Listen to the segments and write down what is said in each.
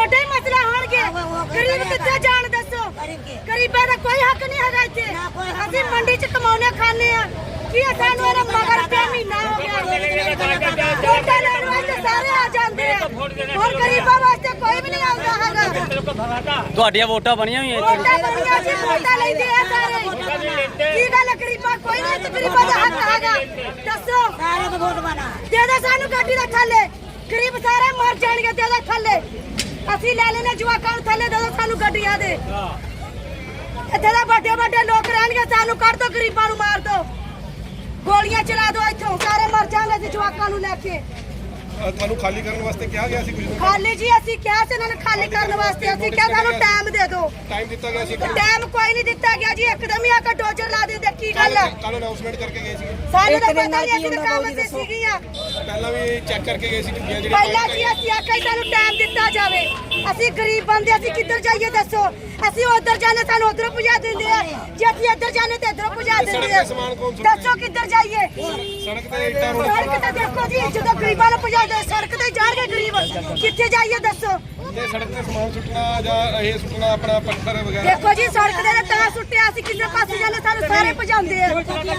ਤੁਹਾਡੇ ਹੀ ਮਸਲੇ ਹੋਣਗੇ। ਗਰੀਬ ਕਿੱਥੇ ਜਾਣ ਦੱਸੋ? ਗਰੀਬਾਂ ਦਾ ਕੋਈ ਹੱਕ ਨਹੀਂ ਹੈਗਾ ਇੱਥੇ। ਅਸੀਂ ਮੰਡੀ 'ਚ ਕਮਾਉਣੇ ਖਾਣੇ ਆ ਕੀ ਸਾਨੂੰ ਇਹਦਾ ਮਗਰ ਪਿਆ ਮਹੀਨਾ ਹੋ ਗਿਆ। ਵੋਟਾਂ ਲੈਣ ਵਾਸਤੇ ਸਾਰੇ ਆ ਜਾਂਦੇ ਆ। ਹੋਰ ਗਰੀਬਾਂ ਵਾਸਤੇ ਕੋਈ ਵੀ ਨਹੀਂ ਆਉਂਦਾ ਹੈਗਾ। ਤੁਹਾਡੀਆਂ ਵੋਟਾਂ ਬਣੀਆਂ ਹੋਈਆਂ ਇੱਥੇ। ਵੋਟਾਂ ਬਣੀਆਂ ਸੀ ਵੋਟਾਂ ਲੈਂਦੇ ਆ ਸਾਰੇ। ਕੀ ਗੱਲ ਹੈ ਗਰੀਬਾਂ ਕੋਈ ਨਹੀਂ ਗਰੀਬਾਂ ਦਾ ਹੱਕ ਹੈਗਾ। ਦੱਸੋ। ਸਾਰੇ ਵੋਟ ਬਣਾ। ਦੇ ਦੇ ਸਾਨੂੰ ਗੱਡੀ ਦੇ ਥੱਲੇ। ਗਰੀਬ ਸਾਰੇ ਮਰ ਜਾਣਗੇ ਦੇ ਦੇ ਥੱਲੇ। ਅਸੀਂ ਲੈ ਲੈਨੇ ਜਵਾਕਾਂ ਨੂੰ ਥੱਲੇ ਦੇ ਦੋ ਸਾਨੂੰ ਗੱਡੀਆਂ ਦੇ। ਇੱਥੇ ਦਾ ਵੱਡੇ ਵੱਡੇ ਲੋਕ ਰਹਿਣਗੇ ਸਾਨੂੰ ਕੱਢ ਦੋ ਗਰੀਬਾਂ ਨੂੰ ਮਾਰ ਦੋ। ਗੋਲੀਆਂ ਚਲਾ ਦੋ ਇੱਥੋਂ ਸਾਰੇ ਮਰ ਜਾਣਗੇ ਅਸੀਂ ਜਵਾਕਾਂ ਨੂੰ ਲੈ ਕੇ। ਤੁਹਾਨੂੰ ਖਾਲੀ ਕਰਨ ਵਾਸਤੇ ਕਿਹਾ ਗਿਆ ਸੀ ਕੁਝ ਖਾਲੀ ਜੀ ਅਸੀਂ ਕਿਹਾ ਸੀ ਇਹਨਾਂ ਨੂੰ ਖਾਲੀ ਕਰਨ ਵਾਸਤੇ ਅਸੀਂ ਕਿਹਾ ਸਾਨੂੰ ਟਾਈਮ ਦੇ ਦਿਓ ਟਾਈਮ ਦਿੱਤਾ ਗਿਆ ਸੀ ਟਾਈਮ ਕੋਈ ਨਹੀਂ ਦਿੱਤਾ ਗਿਆ ਜੀ ਇੱਕਦਮ ਹੀ ਆ ਕੇ ਡੋਜ਼ਰ ਲਾ ਦਿੰਦੇ ਕੀ ਗੱਲ ਹੈ ਕੱਲ ਅਨਾਉਂਸਮੈਂਟ ਕਰਕੇ ਗਏ ਸੀ ਸਾਨੂੰ ਤਾਂ ਪਤਾ ਨਹੀਂ ਅਸੀਂ ਤਾਂ ਕੰਮ ਤੇ ਸੀਗੀਆਂ। ਪਹਿਲਾਂ ਵੀ ਚੈੱਕ ਕਰਕੇ ਗਏ ਸੀ ਝੁੱਗੀਆਂ ਜਿਹੜੀ ਪਹਿਲਾਂ ਜੀ ਅਸੀਂ ਆਖਿਆ ਸੀ। ਸਾਨੂੰ ਟਾਈਮ ਦਿੱਤਾ ਜਾਵੇ। ਅਸੀਂ ਗਰੀਬ ਬੰਦੇ ਅਸੀਂ ਕਿੱਧਰ ਜਾਈਏ ਦੱਸੋ? ਅਸੀਂ ਉਧਰ ਜਾਣੇ ਸਾਨੂੰ ਉਧਰੋਂ ਪੁਜਾ ਦਿੰਦੇ ਆ। ਜੇ ਅਸੀਂ ਇੱਧਰ ਜਾਣੇ ਤੇ ਇੱਧਰੋਂ ਪੁਜਾ ਦਿੰਦੇ ਆ? ਦੱਸੋ ਕਿੱਧਰ ਜਾਈਏ? ਸੜਕ ਤੇ ਇੱਟਾਂ ਰੋਡ ਸੜਕ ਤੇ ਦੇਖੋ ਜੀ ਜਦੋਂ ਗਰੀਬਾਂ ਨੂੰ ਪੁਜਾਦੇ ਸੜਕ ਤੇ ਜਾਣਗੇ ਗਰੀਬ। ਕਿੱਥੇ ਜਾਈਏ ਦੱਸੋ? ਤੇ ਸੜਕ ਤੇ ਸਮਾਨ ਸੁੱਟਣਾ ਜਾਂ ਇਹ ਸੁੱਟਣਾ ਆਪਣਾ ਪੱਥਰ ਵਗੈਰਾ? ਦੇਖੋ ਜੀ ਸੜਕ ਦੇ ਤਾਂ ਸੁੱਟਿਆ ਅਸੀਂ ਕਿੰਨੇ ਪਾਸੇ ਜਾਣੇ ਸਾਨੂੰ ਸਾਰੇ ਭਜਾਉਂਦੇ ਆ।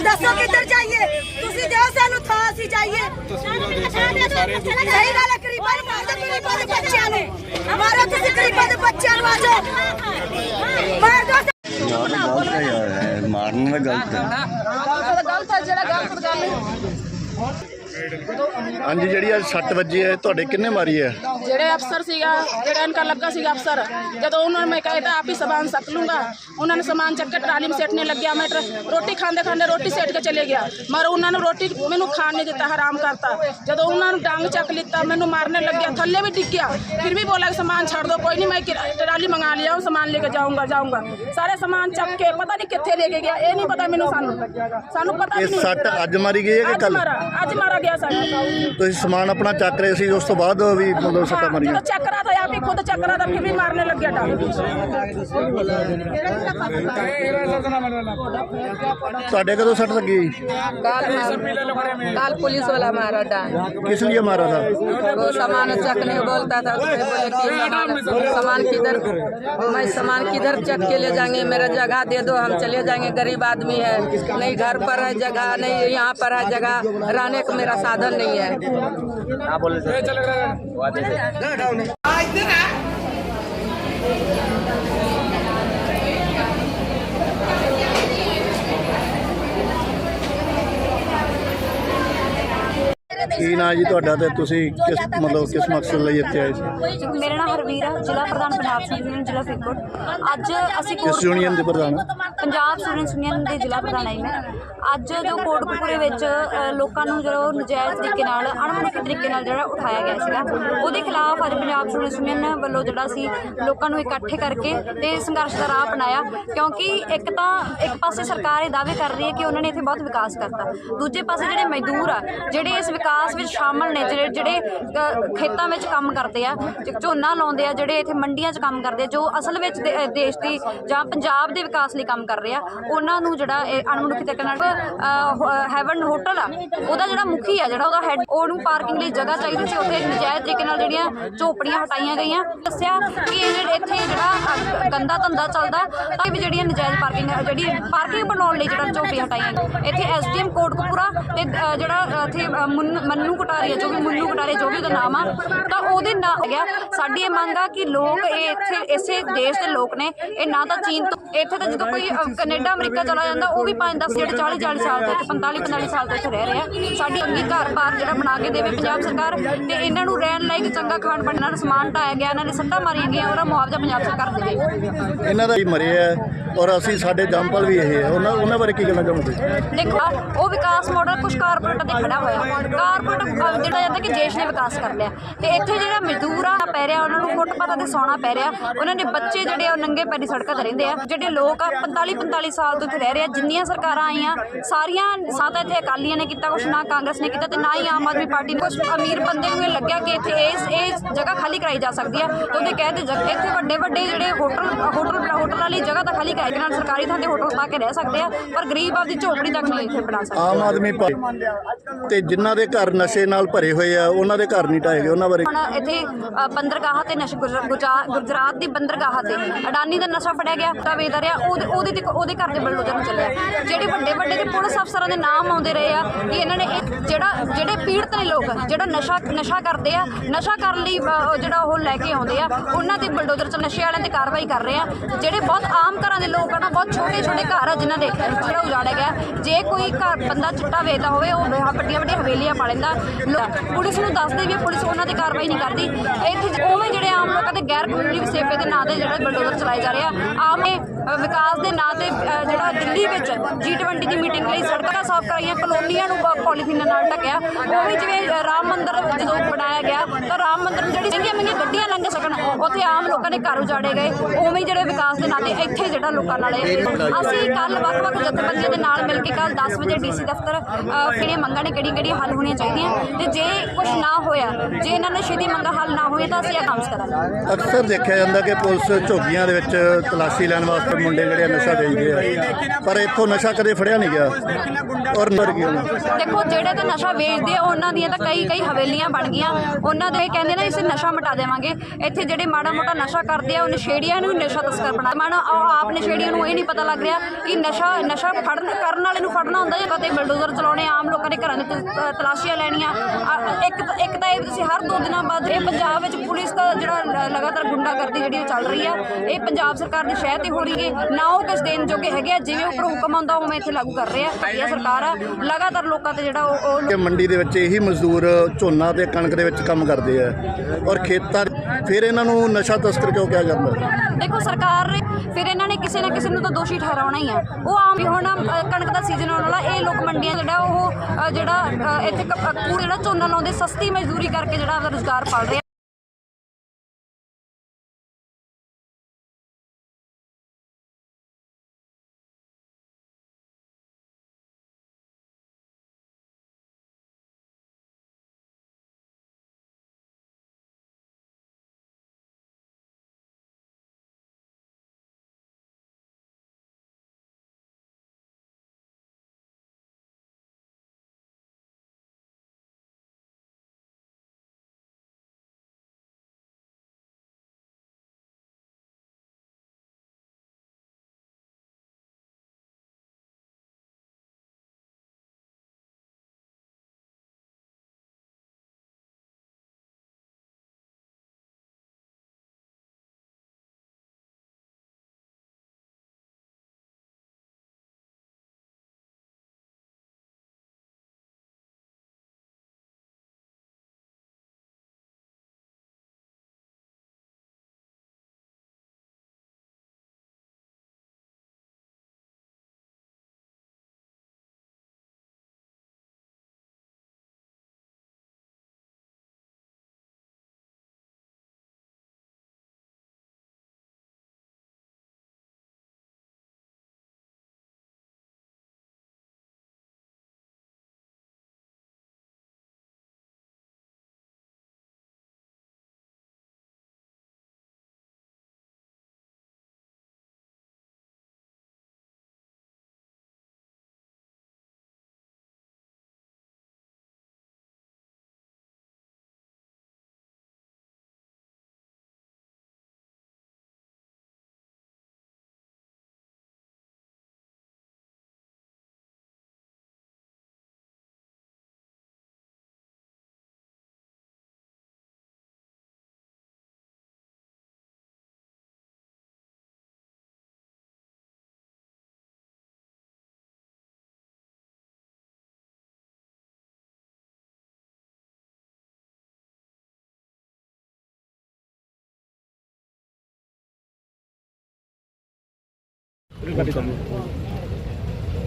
ਦੱਸੋ ਕਿੱਧਰ ਜਾਈਏ? ਤੁਸੀਂ ਦਿਓ ਸਾਨੂੰ ਥਾਂ ਅਸੀਂ ਜਾਈਏ। ਸਹੀ ਗੱਲ ਹੈ ਗਰੀਬਾਂ ਨੂੰ ਮਾਰਦੇ ਗਰੀਬਾਂ ਦੇ ਬੱਚਿਆਂ ਨੂੰ। ਮਾਰੋ ਤੁਸੀਂ ਗਰੀਬਾਂ ਦੇ ਬੱਚਿਆਂ ਨੂੰ ਆਜੋ ਮਾਰ ਦੋ। ਗਲਤ ਹੈ। ਯਾਰ ਮਾਰਨਾ ਗਲਤ ਹੈ ਗਲਤ ਹੈ ਜਿਹੜਾ ਗਲਤ ਗੱਲ ਹੈ। ਹਾਂਜੀ ਜਿਹੜੀ ਅੱਜ 6 ਵਜੇ ਹੈ ਤੁਹਾਡੇ ਕਿੰਨੇ ਮਾਰੀ ਹੈ? ਜਿਹੜੇ ਅਫਸਰ ਸੀਗਾ ਜਿਹੜਾ ਇਨਕਾ ਲੱਗਾ ਸੀਗਾ ਅਫਸਰ ਜਦੋਂ ਉਹਨਾਂ ਨੂੰ ਮੈਂ ਕਹਿਤਾ ਆਪ ਹੀ ਸਾਮਾਨ ਸੱਤ ਲੂੰਗਾ। ਉਹਨਾਂ ਨੇ ਸਾਮਾਨ ਚੱਕ ਕੇ ਟਰਾਲੀ ਵਿੱਚ ਸੱਟਨੇ ਲੱਗਿਆ ਮੈਂ ਰੋਟੀ ਖਾਂਦੇ ਖਾਂਦੇ ਰੋਟੀ ਸੱਟ ਕੇ ਚਲੇ ਗਿਆ। ਮਰ ਉਹਨਾਂ ਨੂੰ ਰੋਟੀ ਮੈਨੂੰ ਖਾਣ ਨਹੀਂ ਦਿੱਤਾ ਹਰਾਮ ਕਰਤਾ। ਜਦੋਂ ਉਹਨਾਂ ਨੂੰ ਡੰਗ ਚੱਕ ਲਿੱਤਾ ਮੈਨੂੰ ਮਾਰਨੇ ਲੱਗਿਆ ਥੱਲੇ ਵੀ ਡਿੱਗ ਗਿਆ ਫਿਰ ਵੀ ਬੋਲਾ ਕਿ ਸਾਮਾਨ ਛੱਡ ਦੋ ਕੋਈ ਨਹੀਂ ਮੈਂ ਟਰਾਲੀ ਮੰਗਾ ਲਿਆ ਉਹ ਸਾਮਾਨ ਲੈ ਕੇ ਜਾਊਂਗਾ ਜਾਊਂਗਾ। ਸਾਰੇ ਸਾਮਾਨ ਚੱਕ ਕੇ ਪਤਾ ਨਹੀਂ ਕਿੱਥੇ ਲੈ ਕੇ ਗਿਆ ਇਹ ਨਹੀਂ ਪਤਾ ਮੈਨੂੰ ਸਾਨੂੰ। ਸਾਨੂੰ ਪਤਾ ਨਹੀਂ ਸੱਟ ਅੱਜ ਮਾਰੀ ਗਈ ਹੈ ਕਿ ਕੱਲ ਅੱਜ ਮਾਰਾ ਗਿਆ ਸਾਨੂੰ ਤੁਸੀਂ ਸਮਾਨ ਆਪਣਾ ਚੱਕ ਰਹੇ ਸੀ ਉਸ ਤੋਂ ਬਾਅਦ ਵੀ ਮਤਲਬ ਸੱਟਾਂ ਮਾਰੀਆਂ ਜਦੋਂ ਚੱਕ ਰਹਾ था आप ही खुद चक रहा था फिर भी मारने लग गया डाल ਤੁਹਾਡੇ ਕਦੋਂ ਸੱਟ ਲੱਗੀ काल मार- काल पुलिस वाला मारा था किस लिए मारा था वो सामान चकने बोलता था उसने बोले कि सामान सामान किधर मैं सामान किधर चक के ले जाएंगे मेरा जगह दे दो हम चले जाएंगे गरीब आदमी है नहीं घर पर है जगह नहीं यहाँ पर है जगह रहने का मेरा साधन नहीं है Đó đâu này. Ai tính hả? ਕੀ ਨਾਂ ਜੀ ਤੁਹਾਡਾ ਤੇ ਤੁਸੀਂ ਕਿਸ ਮਤਲਬ ਕਿਸ ਮਕਸਦ ਲਈ ਇੱਥੇ ਆਏ ਸੀ? ਮੇਰਾ ਨਾਮ ਹਰਵੀਰ ਆ ਜ਼ਿਲ੍ਹਾ ਪ੍ਰਧਾਨ ਪੰਜਾਬ ਸਟੂਡੈਂਟ ਯੂਨੀਅਨ ਜ਼ਿਲ੍ਹਾ ਫਰੀਦਕੋਟ। ਅੱਜ ਅਸੀਂ ਕਿਸ ਯੂਨੀਅਨ ਦੇ ਪ੍ਰਧਾਨ ਪੰਜਾਬ ਸਟੂਡੈਂਟਸ ਯੂਨੀਅਨ ਦੇ ਜ਼ਿਲ੍ਹਾ ਪ੍ਰਧਾਨ ਆਈ ਮੈਂ। ਅੱਜ ਜੋ ਕੋਟਕਪੂਰੇ ਵਿੱਚ ਅ, ਲੋਕਾਂ ਨੂੰ ਜਦੋਂ ਨਜਾਇਜ਼ ਤਰੀਕੇ ਨਾਲ ਅਣਮਨੁੱਖੀ ਤਰੀਕੇ ਨਾਲ ਜਿਹੜਾ ਉਠਾਇਆ ਗਿਆ ਸੀਗਾ ਉਹਦੇ ਖਿਲਾਫ ਅੱਜ ਪੰਜਾਬ ਸਟੂਡੈਂਟਸ ਯੂਨੀਅਨ ਵੱਲੋਂ ਜਿਹੜਾ ਸੀ ਲੋਕਾਂ ਨੂੰ ਇਕੱਠੇ ਕਰਕੇ ਤੇ ਸੰਘਰਸ਼ ਦਾ ਰਾਹ ਅਪਣਾਇਆ ਕਿਉਂਕਿ ਇੱਕ ਤਾਂ ਇੱਕ ਪਾਸੇ ਸਰਕਾਰ ਇਹ ਦਾਅਵੇ ਕਰ ਰਹੀ ਹੈ ਕਿ ਉਹਨਾਂ ਨੇ ਇੱਥੇ ਬਹੁਤ ਵਿਕਾਸ ਕਰਤਾ। ਦੂਜੇ ਪਾਸੇ ਜਿਹੜੇ ਮਜ਼ਦੂਰ ਆ ਜਿਹੜੇ ਇਸ ਵਿਕਾਸ ਵਿੱਚ ਸ਼ਾਮਲ ਨੇ, ਜਿਹੜੇ ਜਿਹੜੇ ਖੇਤਾਂ ਵਿੱਚ ਕੰਮ ਕਰਦੇ ਆ ਝੋਨਾ ਲਾਉਂਦੇ ਆ, ਜਿਹੜੇ ਇੱਥੇ ਮੰਡੀਆਂ 'ਚ ਕੰਮ ਕਰਦੇ ਜੋ ਅਸਲ ਵਿੱਚ ਦੇਸ਼ ਦੀ ਜਾਂ ਪੰਜਾਬ ਦੇ ਵਿਕਾਸ ਲਈ ਕੰਮ ਕਰ ਰਹੇ ਆ, ਉਹਨਾਂ ਨੂੰ ਜਿਹੜਾ ਅਣਮਨੁੱਖੀ ਤਰੀਕੇ ਨਾਲ ਹੈਵਨ ਹੋਟਲ ਆ, ਉਹਦਾ ਜਿਹੜਾ ਮੁਖੀ ਆ, ਜਿਹੜਾ ਉਹਦਾ ਹੈਡ ਉਹਨੂੰ ਪਾਰਕਿੰਗ ਲਈ ਜਗ੍ਹਾ ਚਾਹੀਦੀ ਸੀ, ਉੱਥੇ ਨਜਾਇਜ਼ ਤਰੀਕੇ ਨਾਲ ਜਿਹੜੀਆਂ ਝੋਪੜੀਆਂ ਹਟਾਈਆਂ ਗਈਆਂ, ਦੱਸਿਆ ਕਿ ਇਹ ਇੱਥੇ ਜਿਹੜਾ ਗੰਦਾ ਧੰਦਾ ਚੱਲਦਾ, ਤਾਂ ਵੀ ਜਿਹੜੀਆਂ ਨਜਾਇਜ਼ ਪਾਰਕਿੰਗ, ਜਿਹੜੀ ਪਾਰਕਿੰਗ ਬਣਾਉਣ ਲਈ ਜਿਹੜਾ ਝੋਪੜੀਆਂ ਹਟਾਈਆਂ ਗਈਆਂ। ਇੱਥੇ ਐਸਡੀਐਮ ਕੋਟਕਪੂਰਾ ਤੇ ਜਿਹੜਾ ਇੱਥੇ ਮੁੰਨ- ਮੰਨੂ ਕਟਾਰੀਆ ਜੋ ਵੀ ਮੁੰਨੂ ਕਟਾਰੀਆ ਜੋ ਵੀ ਉਹਦਾ ਨਾਮ ਆ ਤਾਂ ਉਹਦੇ ਨਾਂ ਹੈਗਾ ਸਾਡੀ ਇਹ ਮੰਗ ਆ ਕਿ ਲੋਕ ਇਹ ਇੱਥੇ ਇਸੇ ਦੇਸ਼ ਦੇ ਲੋਕ ਨੇ ਇਹ ਨਾ ਤਾਂ ਚੀਨ ਤੋਂ ਇੱਥੇ ਤਾਂ ਜਦੋਂ ਕੋਈ ਕੈਨੇਡਾ ਅਮਰੀਕਾ ਚਲਾ ਜਾਂਦਾ ਉਹ ਵੀ 5 10 ਜਿਹੜੇ 40 40 ਸਾਲ ਤੋਂ 45 45 ਸਾਲ ਤੋਂ ਇੱਥੇ ਰਹਿ ਰਹੇ। ਆ ਸਾਡੀ ਅੰਗੀ ਘਰ ਬਾਰ ਜਿਹੜਾ ਬਣਾ ਕੇ ਦੇਵੇ ਪੰਜਾਬ ਸਰਕਾਰ ਤੇ ਇਹਨਾਂ ਨੂੰ ਰਹਿਣ ਲਈ ਚੰਗਾ ਖਾਣ ਪੀਣ ਨਾਲ ਸਮਾਨ ਢਾਇਆ ਗਿਆ ਇਹਨਾਂ ਨੇ ਸੱਟਾਂ ਮਾਰੀਆਂ ਗਈਆਂ ਉਹਦਾ ਮੁਆਵਜ਼ਾ ਪੰਜਾਬ ਸਰਕਾਰ ਦੇਵੇ। ਇਹਨਾਂ ਦਾ ਹੀ ਮਰਿਆ ਔਰ ਅਸੀਂ ਸਾਡੇ ਜੰਪਲ ਵੀ ਇਹ ਹੈ। ਉਹਨਾਂ ਉਹਨਾਂ ਬਾਰੇ ਕੀ ਕਹਿਣਾ ਚਾਹੋਗੇ? ਦੇਖੋ ਉਹ ਵਿਕਾਸ ਮਾਡਲ ਕੁਝ ਕਾਰਪੋਰੇਟ ਦੇ ਖੜਾ ਹੋਇਆ। ਕਾਰਪੋਰੇਟ ਜਿਹੜਾ ਜਾਂਦਾ ਕਿ ਦੇਸ਼ ਨੇ ਵਿਕਾਸ ਕਰ ਲਿਆ। ਤੇ ਇੱਥੇ ਜਿਹੜਾ ਮਜ਼ਦੂਰ ਆ, ਪੈ ਰਿਹਾ ਉਹਨਾਂ ਨੂੰ ਫੁੱਟਪਾਥਾਂ ਤੇ ਸੌਣਾ ਪੈ ਰਿਹਾ। ਉਹਨਾਂ ਦੇ ਬੱਚੇ ਜਿਹੜੇ ਉਹ ਨੰਗੇ ਪੈਰੀ ਸੜਕਾਂ ਤੇ ਰਹਿੰਦੇ ਆ। ਜਿਹੜੇ ਲੋਕ ਆ 45 45 ਸਾਲ ਤੋਂ ਇੱਥੇ ਰਹਿ ਰਹੇ ਆ। ਜਿੰਨੀਆਂ ਸਰਕਾਰਾਂ ਆਈਆਂ, ਸਾਰੀਆਂ ਸਾ ਇੱਥੇ ਅਕਾਲੀਆਂ ਨੇ ਕੀਤਾ ਕੁਛ, ਨਾ ਕਾਂਗਰਸ ਨੇ ਕੀਤਾ ਤੇ ਨਾ ਹੀ ਆਮ ਆਦਮੀ ਪਾਰਟੀ ਨੇ। ਕੁਛ ਅਮੀਰ ਬੰਦੇ ਨੂੰ ਇਹ ਲੱਗਿਆ ਕਿ ਇੱਥੇ ਇਸ ਇਹ ਜਗ੍ਹਾ ਖਾਲੀ ਕਰਾਈ ਜਾ ਸਕਦੀ ਆ। ਤੇ ਉਹਦੇ ਕਹਿੰਦੇ ਇੱਥੇ ਵੱਡੇ ਵੱਡੇ ਜਿਹੜੇ ਹੋਟਲ ਹੋਟਲ ਹੋਟਲ ਵਾਲੀ ਜਗ੍ਹਾ ਤਾਂ ਖਾਲੀ ਕਰਾਈ ਨਾਲ ਸਰਕਾਰੀ ਥਾਂ ਤੇ ਹੋਟਲ ਪਾ ਕੇ ਰਹਿ ਸਕਦੇ ਆ। ਪਰ ਗਰੀਬ ਆਪਦੀ ਝੋਪੜੀ ਤੱਕ ਨਹੀਂ ਇੱਥੇ ਬਣਾ ਸਕਦੇ। ਆਮ ਆਦਮੀ ਤੇ ਜਿਨ੍ਹਾਂ ਦੇ ਘਰ ਘਰ ਨਸ਼ੇ ਨਾਲ ਭਰੇ ਹੋਏ ਆ ਉਹਨਾਂ ਦੇ ਘਰ ਨਹੀਂ ਢਾਏ ਗਏ ਉਹਨਾਂ ਬਾਰੇ ਹੁਣ ਇੱਥੇ ਅ, ਬੰਦਰਗਾਹ ਤੇ ਨਸ਼ਾ ਗੁਜਰ- ਗੁਜਾ- ਗੁਜਰਾਤ ਦੀ ਬੰਦਰਗਾਹ ਤੇ ਅਡਾਨੀ ਦਾ ਨਸ਼ਾ ਫੜਿਆ ਗਿਆ ਤਾਂ ਵੇਚਦਾ ਰਿਹਾ ਉਹਦੇ ਉਹਦੇ ਤੇ ਉਹਦੇ ਘਰ ਦੇ ਬਲਡੋਜ਼ਰ ਨੂੰ ਚੱਲਿਆ। ਜਿਹੜੇ ਵੱਡੇ ਵੱਡੇ ਤੇ ਪੁਲਿਸ ਅਫਸਰਾਂ ਦੇ ਨਾਮ ਆਉਂਦੇ ਰਹੇ ਆ ਕਿ ਇਹਨਾਂ ਨੇ ਇਹ ਜਿਹੜਾ ਜਿਹੜੇ ਪੀੜਤ ਨੇ ਲੋਕ ਜਿਹੜਾ ਨਸ਼ਾ ਨਸ਼ਾ ਕਰਦੇ ਆ ਨਸ਼ਾ ਕਰਨ ਲਈ ਅ, ਉਹ ਜਿਹੜਾ ਉਹ ਲੈ ਕੇ ਆਉਂਦੇ ਆ ਉਹਨਾਂ ਤੇ ਬਲਡੋਜ਼ਰ ਚ ਨਸ਼ੇ ਵਾਲਿਆਂ ਤੇ ਕਾਰਵਾਈ ਕਰ ਰਹੇ ਆ। ਜਿਹੜੇ ਬਹੁਤ ਆਮ ਘਰਾਂ ਦੇ ਲੋਕ ਆ ਨਾ ਬਹੁਤ ਛੋਟੇ ਛੋਟੇ ਘਰ ਆ ਜਿਨ੍ਹਾਂ ਦੇ ਜਿਹੜਾ ਉਜਾੜਿਆ ਗਿਆ ਜੇ ਕੋਈ ਘਰ ਬੰਦਾ ਚਿੱਟਾ ਵੇਚਦਾ ਹੋਵੇ ਉਹ ਵੱਡੀਆਂ ਵੱਡੀਆਂ ਹਵੇਲੀਆਂ ਪਾ ਲੈਂਦਾ। ਲੋ- ਪੁਲਿਸ ਨੂੰ ਦੱਸਦੇ ਵੀ ਆ, ਪੁਲਿਸ ਉਹਨਾਂ ਤੇ ਕਾਰਵਾਈ ਨਹੀਂ ਕਰਦੀ। ਇੱਥੇ ਜ- ਉਵੇਂ ਜਿਹੜੇ ਆਮ ਲੋਕਾਂ ਦੇ ਗੈਰ ਕਾਨੂੰਨੀ ਵਸੇਪੇ ਦੇ ਨਾਂ ਦੇ ਜਿਹੜੇ ਬਲਡੋਜ਼ਰ ਚਲਾਏ ਜਾ ਰਹੇ ਆ ਆਮ ਇਹ, ਵਿਕਾਸ ਦੇ ਨਾਂ ਤੇ ਜਿਹੜਾ ਦਿੱਲੀ ਵਿੱਚ G20 ਦੀ ਮੀਟਿੰਗ ਲਈ ਸੜਕਾਂ ਸਾਫ਼ ਕਰਾਈਆਂ, ਕਲੋਨੀਆਂ ਨੂੰ ਪੋਲੀਥੀਨ ਨਾਲ ਢੱਕਿਆ। ਉਹ ਵੀ ਜਿਵੇਂ ਰਾਮ ਮੰਦਿਰ ਜਦੋਂ ਬਣਾਇਆ ਗਿਆ, ਤਾਂ ਰਾਮ ਮੰਦਿਰ ਨੂੰ ਜਿਹੜੀ ਚੰਗੀਆਂ ਮਹਿੰਗੀਆਂ ਗੱਡੀਆਂ ਲੰਘ ਸਕਣ ਉੱਥੇ ਆਮ ਲੋਕਾਂ ਦੇ ਘਰ ਉਜਾੜੇ ਗਏ। ਉਵੇਂ ਜਿਹੜੇ ਵਿਕਾਸ ਦੇ ਨਾਂ ਤੇ ਇੱਥੇ ਜਿਹੜਾ ਲੋਕਾਂ ਨਾਲ ਇਹ ਅਸੀਂ ਕੱਲ ਵੱਖ-ਵੱਖ ਜਥੇਬੰਦੀਆਂ ਦੇ ਨਾਲ ਮਿਲ ਕੇ ਕੱਲ 10 ਵਜੇ ਡੀਸੀ ਦਫ਼ਤਰ ਕਿਹੜੀਆਂ ਮੰਗਾਂ ਨੇ ਕਿਹੜੀਆਂ ਕਿਹੜੀਆਂ ਹੱਲ ਹੋਣੀਆਂ ਚਾਹੀਦੀਆਂ। ਤੇ ਜੇ ਕੁਝ ਨਾ ਹੋਇਆ, ਜੇ ਇਹਨਾਂ ਨੇ ਛੇਤੀ ਮੰਗਾਂ ਹੱਲ ਨਾ ਹੋਏ ਤਾਂ ਅਸੀਂ ਇਹ ਕੰਮ ਕਰਾਂਗੇ। ਅਕਸਰ ਦੇਖਿਆ ਜਾਂਦਾ ਕਿ ਪੁਲਿਸ ਝੋਗੀਆਂ ਦੇ ਵਿੱਚ ਤਲਾਸ਼ੀ ਲੈਣ ਵਾਸਤੇ ਮੁੰਡੇ ਜਿਹੜੇ ਨਸ਼ਾ ਵੇਚਦੇ ਆ। ਪਰ ਇੱਥੋਂ ਨਸ਼ਾ ਕਦੇ ਫੜਿਆ ਨਹੀਂ ਗਿਆ। ਔਰ ਨਰ ਕੀ ਦੇਖੋ, ਜਿਹੜੇ ਤਾਂ ਨਸ਼ਾ ਵੇਚਦੇ ਆ, ਉਹਨਾਂ ਦੀਆਂ ਤਾਂ ਕਈ ਕਈ ਹਵੇਲੀਆਂ ਬਣ ਗਈਆਂ। ਉਹਨਾਂ ਦੇ ਕਹਿੰਦੇ ਨੇ, ਅਸੀਂ ਨਸ਼ਾ ਮਿਟਾ ਦੇਵਾਂਗੇ। ਇੱਥੇ ਜਿਹੜੇ ਮਾੜਾ ਮੋਟਾ ਨਸ਼ਾ ਕਰਦੇ ਆ, ਉਹ ਨਸ਼ੇੜੀਆਂ ਨੂੰ ਨਸ਼ਾ ਤਸਕਰ ਬਣਾ ਮਾਣਾ ਆਪ ਨਸ਼ੇੜੀਆਂ ਨੂੰ ਇਹ ਨਹੀਂ ਪਤਾ ਲੱਗ ਰਿਹਾ ਕਿ ਨਸ਼ਾ ਨਸ਼ਾ ਫੜਨ ਕਰਨ ਵਾਲੇ ਨੂੰ ਫੜਨਾ ਹੁੰਦਾ ਜਾਂ ਕਦੇ ਬਿਲਡੋਜ਼ਰ ਚਲਾਉਣੇ, ਆਮ ਲੋਕਾਂ ਦੇ ਘਰਾਂ ਦੇ ਤਲਾਸ਼ੀਆਂ ਲੈਣੀਆਂ। ਇੱਕ ਤਾਂ- ਇੱਕ ਤਾਂ ਇਹ ਤੁਸੀਂ ਹਰ ਦੋ ਦਿਨਾਂ ਬਾਅਦ ਇਹ ਪੰਜਾਬ ਵਿੱਚ ਪੁਲਿਸ ਦਾ ਜਿਹੜਾ ਲਗਾਤਾਰ ਗੁੰਡਾਗਰਦੀ ਜਿਹੜੀ ਚੱਲ ਰਹੀ ਆ, ਇਹ ਪੰਜਾਬ ਸਰਕਾਰ ਦੀ ਸ਼ਹਿ ਤੇ ਹੋ ਰਹੀ ਹੈ ਨਾ ਉਹ ਕਿਸ ਦੇਣ ਜੋਗੇ ਹੈਗੇ ਆ ਜਿਵੇਂ ਉੱਪਰ ਹੁਕਮ ਆਉਂਦਾ ਉਵੇਂ ਇੱਥੇ ਲਾਗੂ ਕਰ ਰਹੇ ਆ। ਇਹ ਸਰਕਾਰ ਆ ਲਗਾਤਾਰ ਲੋਕਾਂ ਤੇ ਜਿਹੜਾ ਉਹ ਕਿ ਮੰਡੀ ਦੇ ਵਿੱਚ ਇਹੀ ਮਜ਼ਦੂਰ ਝੋਨਾ ਤੇ ਕਣਕ ਦੇ ਵਿੱਚ ਕੰਮ ਕਰਦੇ ਆ ਔਰ ਖੇਤਾਂ ਫਿਰ ਇਹਨਾਂ ਨੂੰ ਨਸ਼ਾ ਤਸਕਰ ਕਿਉਂ ਕਿਹਾ ਜਾਂਦਾ? ਦੇਖੋ ਸਰਕਾਰ ਨੇ ਫਿਰ ਇਹਨਾਂ ਨੇ ਕਿਸੇ ਨਾ ਕਿਸੇ ਨੂੰ ਤਾਂ ਦੋਸ਼ੀ ਠਹਿਰਾਉਣਾ ਹੀ ਆ। ਉਹ ਆਮ ਵੀ ਹੁਣ ਕਣਕ ਦਾ ਸੀਜ਼ਨ ਆਉਣ ਵਾਲਾ ਇਹ ਲੋਕ ਮੰਡੀਆਂ ਜਿਹੜਾ ਉਹ ਜਿਹੜਾ ਇੱਥੇ ਕੂੜੇ ਜਿਹੜਾ ਝੋਨਾ ਲਾਉਂਦੇ ਸਸਤੀ ਮਜ਼ਦੂਰੀ ਕਰਕੇ ਜਿਹੜਾ ਆਪਦਾ ਰੁਜ਼ਗਾਰ ਪਾਲ ਰਹੇ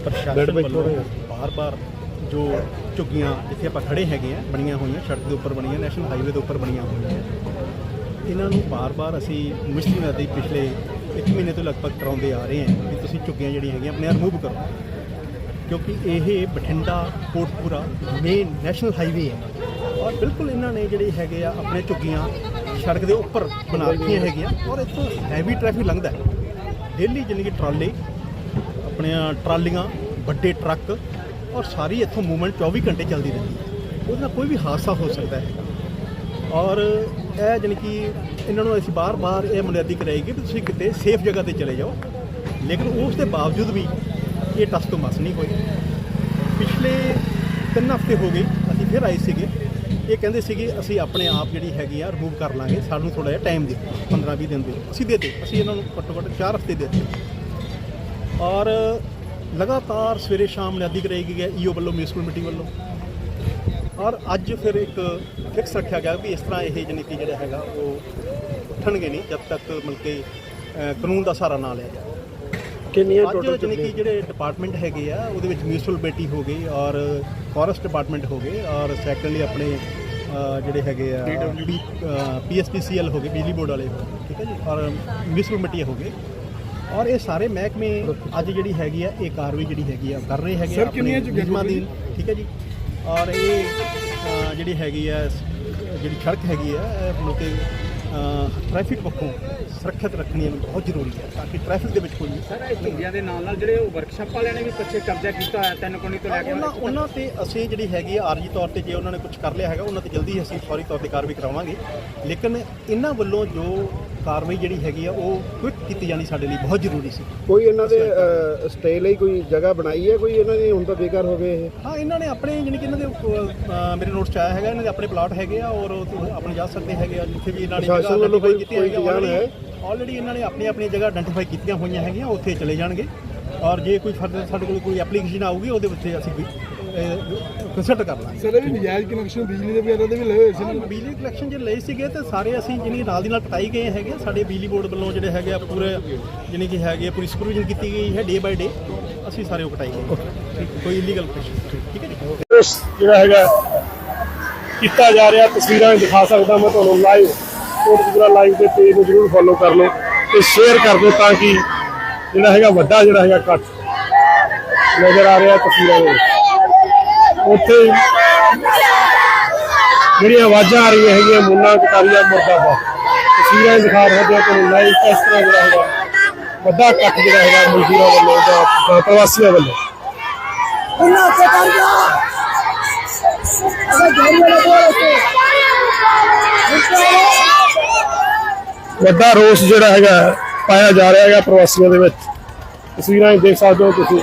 ਪ੍ਰਸ਼ਾਸਨ ਵੱਲੋਂ ਬਾਰ-ਬਾਰ ਜੋ ਝੁੱਗੀਆਂ ਜਿੱਥੇ ਆਪਾਂ ਖੜੇ ਹੈਗੇ ਆ ਬਣੀਆਂ ਹੋਈਆਂ ਸੜਕ ਦੇ ਉੱਪਰ ਬਣੀਆਂ ਨੈਸ਼ਨਲ ਹਾਈਵੇ ਦੇ ਉੱਪਰ ਬਣੀਆਂ ਹੋਈਆਂ ਇਹਨਾਂ ਨੂੰ ਬਾਰ-ਬਾਰ ਅਸੀਂ ਮਿਸਟਰੀ ਨਦੀ ਪਿਛਲੇ 1 ਮਹੀਨੇ ਤੋਂ ਲਗਭਗ ਕਰਾਉਂਦੇ ਆ ਰਹੇ ਹਾਂ ਕਿ ਤੁਸੀਂ ਝੁੱਗੀਆਂ ਜਿਹੜੀਆਂ ਹੈਗੀਆਂ ਆਪਣੇ ਰਿਮੂਵ ਕਰੋ। ਕਿਉਂਕਿ ਇਹ Bathinda Kotkapura main national highway ਹੈ। ਔਰ ਬਿਲਕੁਲ ਇਹਨਾਂ ਨੇ ਜਿਹੜੇ ਹੈਗੇ ਆ ਆਪਣੇ ਝੁੱਗੀਆਂ ਸੜਕ ਦੇ ਉੱਪਰ ਬਣਾ ਰੱਖੀਆਂ ਹੈਗੀਆਂ ਔਰ ਇੱਥੋਂ ਹੈਵੀ ਟ੍ਰੈਫਿਕ ਲੰਘਦਾ ਹੈ। ਡੇਲੀ ਜਾਣੀ ਕਿ ਟਰਾਲੇ, ਆਪਣੀਆਂ ਟਰਾਲੀਆਂ, ਵੱਡੇ ਟਰੱਕ ਔਰ ਸਾਰੀ ਇੱਥੋਂ ਮੂਵਮੈਂਟ 24 ਘੰਟੇ ਚੱਲਦੀ ਰਹਿੰਦੀ ਹੈ। ਉਹਦੇ ਨਾਲ ਕੋਈ ਵੀ ਹਾਦਸਾ ਹੋ ਸਕਦਾ ਹੈ। ਔਰ ਇਹ ਜਾਣੀ ਕਿ ਇਹਨਾਂ ਨੂੰ ਅਸੀਂ ਬਾਰ-ਬਾਰ ਇਹ ਬੁਨਿਆਦੀ ਕਰਾਈ ਗਈ ਵੀ ਤੁਸੀਂ ਕਿਤੇ ਸੇਫ ਜਗ੍ਹਾ ਤੇ ਚਲੇ ਜਾਓ। ਲੇਕਿਨ ਉਸ ਦੇ ਬਾਵਜੂਦ ਵੀ ਇਹ ਟਸ ਤੋਂ ਮਸ ਨਹੀਂ ਹੋਈ ਪਿਛਲੇ ਤਿੰਨ ਹਫ਼ਤੇ ਹੋ ਗਏ, ਅਸੀਂ ਫਿਰ ਆਏ ਸੀਗੇ। ਇਹ ਕਹਿੰਦੇ ਸੀਗੇ ਅਸੀਂ ਆਪਣੇ ਆਪ ਜਿਹੜੀ ਹੈਗੀ ਆ ਰਿਮੂਵ ਕਰ ਲਾਂਗੇ, ਸਾਨੂੰ ਥੋੜਾ ਜਿਹਾ ਟਾਈਮ ਦਿਓ 15-20 ਦਿਨ ਦਿਓ। ਅਸੀਂ ਦੇ ਦਿੱਤੇ, ਅਸੀਂ ਇਹਨਾਂ ਨੂੰ ਘੱਟੋ ਘੱਟ 4 ਹਫ਼ਤੇ ਦੇ ਦਿੱਤੇ। ਔਰ ਲਗਾਤਾਰ ਸਵੇਰੇ ਸ਼ਾਮ ਬੁਨਿਆਦੀ ਕਰਾਈ ਗਈ ਹੈ ਈਓ ਵੱਲੋਂ ਮਿਊਨਿਸਪਲ ਮੀਟਿੰਗ ਵੱਲੋਂ। ਔਰ ਅੱਜ ਫਿਰ ਇੱਕ ਫਿਕਸ ਰੱਖਿਆ ਗਿਆ ਵੀ ਇਸ ਤਰ੍ਹਾਂ ਇਹ ਜਾਣੀ ਜਿਹੜਾ ਹੈਗਾ ਉਹ ਉੱਠਣਗੇ ਨਹੀਂ, ਜਦ ਤੱਕ ਮਤਲਬ ਕਿ ਕਾਨੂੰਨ ਦਾ ਸਹਾਰਾ ਨਾ ਲਿਆ ਜਾਏ ਕਿੰਨੀਆਂ ਅੱਜ ਟੋਟਲ ਜਾਣੀ ਕਿ ਜਿਹੜੇ ਡਿਪਾਰਟਮੈਂਟ ਹੈਗੇ ਆ ਉਹਦੇ ਵਿੱਚ ਮਿਊਨਿਸਪਲ ਬੇਟੀ ਹੋ ਗਈ ਔਰ ਫੋਰੈਸਟ ਡਿਪਾਰਟਮੈਂਟ ਹੋ ਗਏ ਔਰ ਸੈਕੰਡਲੀ ਆਪਣੇ ਜਿਹੜੇ ਹੈਗੇ ਆ ਪੀਐਸਪੀਸੀਐਲ ਹੋ ਗਏ ਬਿਜਲੀ ਬੋਰਡ ਵਾਲੇ ਹੋ ਗਏ, ਠੀਕ ਹੈ ਜੀ? ਔਰ ਮਿਊਨਿਸਪਲ ਕਮੇਟੀ ਹੋ ਗਏ। ਔਰ ਇਹ ਸਾਰੇ ਮਹਿਕਮੇ ਅੱਜ ਜਿਹੜੀ ਹੈਗੀ ਆ ਇਹ ਕਾਰਵਾਈ ਜਿਹੜੀ ਹੈਗੀ ਆ ਕਰ ਰਹੇ ਹੈਗੇ ਆ ਆਪਣੇ ਨਿਯਮਾਂ ਦੀ ਠੀਕ ਹੈ ਜੀ? ਔਰ ਇਹ ਜਿਹੜੀ ਹੈਗੀ ਆ ਜਿਹੜੀ ਸੜਕ ਹੈਗੀ ਆ ਇਹ ਮਤਲਬ ਕਿ ਟ੍ਰੈਫਿਕ ਪੱਖੋਂ ਸੁਰੱਖਿਅਤ ਰੱਖਣੀ ਇਹਨੂੰ ਬਹੁਤ ਜ਼ਰੂਰੀ ਹੈ ਤਾਂ ਕਿ ਟ੍ਰੈਫਿਕ ਦੇ ਵਿੱਚ ਕੋਈ ਸਰ ਇਹ ਝੁੰਗੀਆਂ ਦੇ ਨਾਲ ਨਾਲ ਜਿਹੜੇ ਉਹ ਵਰਕਸ਼ਾਪ ਵਾਲਿਆਂ ਨੇ ਵੀ ਪਿੱਛੇ ਕਬਜ਼ਾ ਕੀਤਾ ਹੋਇਆ ਤਿੰਨ ਕੋਣੀ ਤੋਂ ਲੈ ਕੇ ਉਹਨਾਂ ਉਹਨਾਂ ਤੇ ਅਸੀਂ ਜਿਹੜੀ ਹੈਗੀ ਆਰਜੀ ਤੌਰ ਤੇ ਜੇ ਉਹਨਾਂ ਨੇ ਕੁਝ ਕਰ ਲਿਆ ਹੈਗਾ ਉਹਨਾਂ ਤੇ ਜਲਦੀ ਅਸੀਂ ਫੌਰੀ ਤੌਰ ਤੇ ਕਾਰਵਾਈ ਕਰਾਵਾਂਗੇ। ਲੇਕਿਨ ਇਹਨਾਂ ਵੱਲੋਂ ਜੋ ਕਾਰਵਾਈ ਜਿਹੜੀ ਹੈਗੀ ਆ ਉਹ ਕੁਇਕ ਕੀਤੀ ਜਾਣੀ ਸਾਡੇ ਲਈ ਬਹੁਤ ਜ਼ਰੂਰੀ ਸੀ। ਕੋਈ ਇਹਨਾਂ ਦੇ ਸਟੇ ਲਈ ਕੋਈ ਜਗ੍ਹਾ ਬਣਾਈ ਹੈ? ਕੋਈ ਇਹਨਾਂ ਦੀ ਹੁਣ ਤਾਂ ਬੇਕਾਰ ਹੋ ਗਏ ਇਹ? ਹਾਂ ਇਹਨਾਂ ਨੇ ਆਪਣੇ ਜਾਣੀ ਕਿ ਇਹਨਾਂ ਦੇ ਅਹ, ਮੇਰੇ ਨੋਟਸ 'ਚ ਆਇਆ ਹੈਗਾ ਇਹਨਾਂ ਦੇ ਆਪਣੇ ਪਲਾਟ ਹੈਗੇ ਆ ਔਰ ਉਹ ਆਪਣੇ ਜਾ ਸਕਦੇ ਹੈਗੇ ਆ ਜਿੱਥੇ ਵੀ ਇਹਨਾਂ ਨੇ ਪ੍ਰਸ਼ਾਸਨ ਵੱਲੋਂ ਕੋਈ- ਕੀਤੀਆਂ ਕੋਈ ਹੈਗੀਆਂ ਇੰਤਜ਼ਾਮ ਹੈ? ਆਲਰੇਡੀ ਇਹਨਾਂ ਨੇ ਆਪਣੀ ਆਪਣੀ ਜਗ੍ਹਾ ਆਇਡੈਂਟੀਫਾਈ ਕੀਤੀਆਂ ਹੋਈਆਂ ਹੈਗੀਆਂ ਉੱਥੇ ਚਲੇ ਜਾਣਗੇ। ਔਰ ਜੇ ਕੋਈ ਫਰਦਰ ਸਾਡੇ ਕੋਲ ਕੋਈ ਐਪਲੀਕੇਸ਼ਨ ਆਊਗੀ ਉਹਦੇ ਉੱਤੇ ਅਸੀਂ ਕੋਈ ਕੰਸਲਟ ਕਰ ਲਾਂਗੇ। ਸਰ ਇਹ ਵੀ ਨਜਾਇਜ਼ ਕਨੈਕਸ਼ਨ ਬਿਜਲੀ ਦੇ ਵਗੈਰਾ ਦੇ ਵੀ ਲਏ ਹੋਏ ਸੀ ਬਿਜਲੀ ਕਲੈਕਸ਼ਨ ਜੇ ਲਏ ਸੀਗੇ ਤੇ ਸਾਰੇ ਅਸੀਂ ਜਿਹਨੀ ਨਾਲ ਦੀ ਨਾਲ ਕਟਾਈ ਗਏ ਹੈਗੇ। ਸਾਡੇ ਬਿਜਲੀ ਬੋਰਡ ਵੱਲੋਂ ਜਿਹੜੇ ਹੈਗੇ ਆ ਪੂਰੇ ਜਿਹਨੇ ਕਿ ਹੈਗੇ ਪੂਰੀ ਸੁਪਰਵਿਜ਼ਨ ਕੀਤੀ ਗਈ ਹੈ ਡੇ ਬਾਈ ਡੇ ਅਸੀਂ ਸਾਰੇ ਉਹ ਕਟਾਈ ਗਏ। ਕੋਈ ਇਲੀਗਲ ਕਲੈਕਸ਼ਨ ਠੀਕ ਹੈ ਜੀ? ਜਿਹੜਾ ਹੈਗਾ ਕੀਤਾ ਜਾ ਰਿਹਾ ਤਸਵੀਰਾਂ ਵਿੱਚ ਦਿਖਾ ਸਕਦਾ ਮੈਂ ਤੁਹਾਨੂੰ ਲਾਈਵ ਕੋਟਕਪੂਰਾ ਲਾਈਵ ਦੇ ਪੇਜ ਨੂੰ ਜਰੂਰ ਫੋਲੋ ਕਰ ਲਓ ਤੇ ਸ਼ੇਅਰ ਕਰ ਦਿਓ ਤਾਂ ਕਿ ਜਿਹੜਾ ਹੈਗਾ ਵੱਡਾ ਜਿਹੜਾ ਹੈਗਾ ਇਕੱਠ। ਨਜ਼ਰ ਆ ਰਿਹਾ ਤਸਵੀਰਾਂ ਦੇ ਉੱਥੇ ਜਿਹੜੀਆਂ ਆਵਾਜ਼ਾਂ ਆ ਰਹੀਆਂ ਹੈਗੀਆਂ ਮੁੰਨਾ ਕਟਾਰੀਆ ਮੁਰਦਾਬਾਦ ਤਸਵੀਰਾਂ ਦਿਖਾ ਰਹੇ ਹਾਂ ਤੁਹਾਨੂੰ। ਲਾਈਵ ਕਿਸ ਤਰ੍ਹਾਂ ਜਿਹੜਾ ਹੈਗਾ ਵੱਡਾ ਇਕੱਠ ਜਿਹੜਾ ਹੈਗਾ ਮਜ਼ਦੂਰਾਂ ਵੱਲੋਂ ਜਾਂ ਪ੍ਰਵਾਸੀਆਂ ਵੱਲੋਂ। ਵੱਡਾ ਰੋਸ ਜਿਹੜਾ ਹੈਗਾ ਪਾਇਆ ਜਾ ਰਿਹਾ ਹੈਗਾ ਪ੍ਰਵਾਸੀਆਂ ਦੇ ਵਿੱਚ। ਤਸਵੀਰਾਂ ਵਿੱਚ ਦੇਖ ਸਕਦੇ ਹੋ ਤੁਸੀਂ।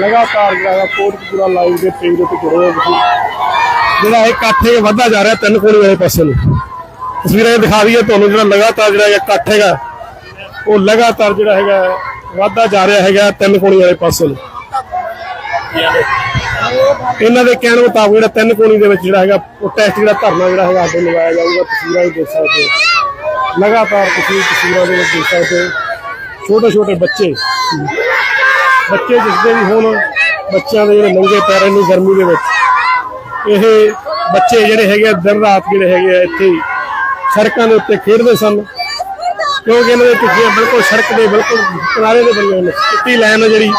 ਲਗਾਤਾਰ ਜਿਹੜਾ ਹੈਗਾ ਲਾਈਵ ਦੇ ਪੇਜ ਉੱਤੇ ਜੁੜੇ ਹੋ ਤੁਸੀਂ। ਜਿਹੜਾ ਇਹ ਇਕੱਠ ਹੈ ਵੱਧਦਾ ਜਾ ਰਿਹਾ ਤਿੰਨ ਕੋਣੀ ਵਾਲੇ ਪਾਸੇ ਨੂੰ। ਤਸਵੀਰਾਂ 'ਚ ਦਿਖਾ ਰਹੀ ਹੈ ਤੁਹਾਨੂੰ ਜਿਹੜਾ ਲਗਾਤਾਰ ਜਿਹੜਾ ਹੈਗਾ ਇਕੱਠ ਹੈਗਾ, ਉਹ ਲਗਾਤਾਰ ਜਿਹੜਾ ਹੈਗਾ ਵੱਧਦਾ ਜਾ ਰਿਹਾ ਹੈਗਾ ਤਿੰਨ ਕੋਣੀ ਵਾਲੇ ਪਾਸੇ ਨੂੰ। ਇਹਨਾਂ ਦੇ ਕਹਿਣ ਮੁਤਾਬਕ ਜਿਹੜਾ ਤਿੰਨ ਕੋਣੀ ਦੇ ਵਿੱਚ ਜਿਹੜਾ ਹੈਗਾ ਉਹ ਟੈਸਟ ਜਿਹੜਾ ਧਰਨਾ ਜਿਹੜਾ ਹੈਗਾ ਅੱਗੇ ਲਗਾਇਆ ਜਾਊਗਾ, ਤਸਵੀਰਾਂ 'ਚ ਦੇਖ ਸਕਦੇ ਹੋ। ਲਗਾਤਾਰ ਤੁਸੀਂ ਤਸਵੀਰਾਂ ਦੇ ਵਿੱਚ ਦੇਖ ਸਕਦੇ ਹੋ। ਛੋਟੇ ਛੋਟੇ ਬੱਚੇ। ਬੱਚੇ ਦਿਸਦੇ ਵੀ ਹੋਣ ਬੱਚਿਆਂ ਦੇ ਜਿਹੜੇ ਨੰਗੇ ਪੈਰ ਇੰਨੀ ਗਰਮੀ ਦੇ ਵਿੱਚ। ਇਹ ਬੱਚੇ ਜਿਹੜੇ ਹੈਗੇ ਆ, ਦਿਨ ਰਾਤ ਜਿਹੜੇ ਹੈਗੇ ਆ ਇੱਥੇ ਸੜਕਾਂ ਦੇ ਉੱਤੇ ਖੇਡਦੇ ਸਨ। ਕਿਉਂਕਿ ਇਹਨਾਂ ਦੇ ਟਿੱਕੀਆਂ ਬਿਲਕੁਲ ਸੜਕ ਦੇ ਬਿਲਕੁਲ ਕਿਨਾਰੇ ਦੇ ਬੰਨੇ ਨੇ। ਚਿੱਟੀ ਲਾਈਨ ਆ ਜਿਹੜੀ